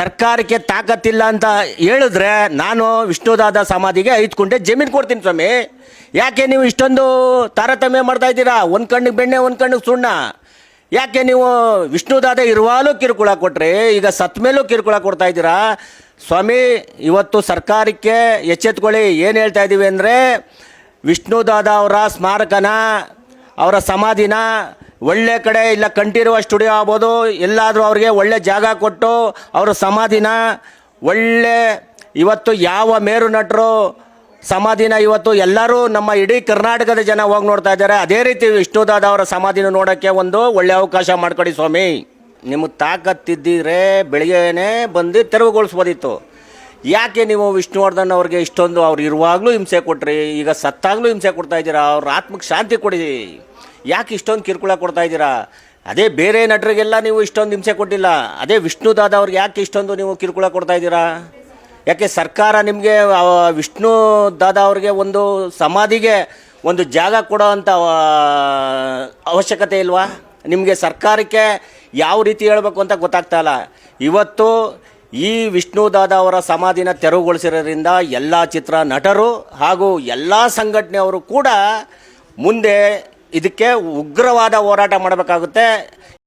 ಸರ್ಕಾರಕ್ಕೆ ತಾಕತ್ತಿಲ್ಲ ಅಂತ ಹೇಳಿದ್ರೆ ನಾನು ವಿಷ್ಣುದಾದ ಸಮಾಧಿಗೆ ಐದು ಕುಂಟೆ ಜಮೀನು ಕೊಡ್ತೀನಿ ಸ್ವಾಮಿ. ಯಾಕೆ ನೀವು ಇಷ್ಟೊಂದು ತಾರತಮ್ಯ ಮಾಡ್ತಾ ಇದ್ದೀರಾ? ಒಂದು ಕಣ್ಣಿಗೆ ಬೆಣ್ಣೆ, ಒಂದು ಕಣ್ಣಿಗೆ ಸುಣ್ಣ. ಯಾಕೆ ನೀವು ವಿಷ್ಣುದಾದ ಇರುವಾಗಲೂ ಕಿರುಕುಳ ಕೊಟ್ರಿ, ಈಗ ಸತ್ ಮೇಲೂ ಕಿರುಕುಳ ಕೊಡ್ತಾ ಇದ್ದೀರಾ? ಸ್ವಾಮಿ, ಇವತ್ತು ಸರ್ಕಾರಕ್ಕೆ ಎಚ್ಚೆತ್ಕೊಳ್ಳಿ. ಏನು ಹೇಳ್ತಾ ಇದ್ದೀವಿ ಅಂದರೆ ವಿಷ್ಣುದಾದ ಅವರ ಸ್ಮಾರಕನ ಅವರ ಸಮಾಧಿನ ಒಳ್ಳೆ ಕಡೆ ಇಲ್ಲ ಕಂಠೀರುವ ಸ್ಟುಡಿಯೋ ಆಗ್ಬೋದು, ಎಲ್ಲಾದರೂ ಅವ್ರಿಗೆ ಒಳ್ಳೆ ಜಾಗ ಕೊಟ್ಟು ಅವರ ಸಮಾಧಿನ ಒಳ್ಳೆ ಇವತ್ತು ಯಾವ ಮೇರು ನಟರು ಸಮಾಧಿನ ಇವತ್ತು ಎಲ್ಲರೂ ನಮ್ಮ ಇಡೀ ಕರ್ನಾಟಕದ ಜನ ಹೋಗಿ ನೋಡ್ತಾ ಇದ್ದಾರೆ. ಅದೇ ರೀತಿ ವಿಷ್ಣುದಾದ ಅವರ ಸಮಾಧಿನ ನೋಡೋಕ್ಕೆ ಒಂದು ಒಳ್ಳೆ ಅವಕಾಶ ಮಾಡ್ಕೊಡಿ ಸ್ವಾಮಿ. ನಿಮಗೆ ತಾಕತ್ತಿದ್ದಿದ್ರೆ ಬೆಳಿಗ್ಗೆನೇ ಬಂದು ತೆರವುಗೊಳಿಸ್ಬೋದಿತ್ತು. ಯಾಕೆ ನೀವು ವಿಷ್ಣುವರ್ಧನ್ ಅವ್ರಿಗೆ ಇಷ್ಟೊಂದು ಅವ್ರು ಇರುವಾಗಲೂ ಹಿಂಸೆ ಕೊಟ್ರಿ? ಈಗ ಸತ್ತಾಗಲೂ ಹಿಂಸೆ ಕೊಡ್ತಾ ಇದ್ದೀರಾ? ಅವ್ರ ಆತ್ಮಕ್ಕೆ ಶಾಂತಿ ಕೊಡಿ. ಯಾಕೆ ಇಷ್ಟೊಂದು ಕಿರುಕುಳ ಕೊಡ್ತಾ ಇದ್ದೀರಾ? ಅದೇ ಬೇರೆ ನಟರಿಗೆಲ್ಲ ನೀವು ಇಷ್ಟೊಂದು ಹಿಂಸೆ ಕೊಟ್ಟಿಲ್ಲ. ಅದೇ ವಿಷ್ಣುದಾದ ಅವ್ರಿಗೆ ಯಾಕೆ ಇಷ್ಟೊಂದು ನೀವು ಕಿರುಕುಳ ಕೊಡ್ತಾ ಇದ್ದೀರಾ? ಯಾಕೆ ಸರ್ಕಾರ ನಿಮಗೆ ವಿಷ್ಣು ದಾದ ಅವ್ರಿಗೆ ಒಂದು ಸಮಾಧಿಗೆ ಒಂದು ಜಾಗ ಕೊಡೋ ಅಂಥ ಅವಶ್ಯಕತೆ ಇಲ್ವಾ? ನಿಮಗೆ ಸರ್ಕಾರಕ್ಕೆ ಯಾವ ರೀತಿ ಹೇಳಬೇಕು ಅಂತ ಗೊತ್ತಾಗ್ತಾ ಇಲ್ಲ. ಇವತ್ತು ಈ ವಿಷ್ಣು ದಾದಾ ಅವರ ಸಮಾಧಿನ ತೆರವುಗೊಳಿಸಿರೋದ್ರಿಂದ ಎಲ್ಲ ಚಿತ್ರ ನಟರು ಹಾಗೂ ಎಲ್ಲ ಸಂಘಟನೆಯವರು ಕೂಡ ಮುಂದೆ ಇದಕ್ಕೆ ಉಗ್ರವಾದ ಹೋರಾಟ ಮಾಡಬೇಕಾಗುತ್ತೆ.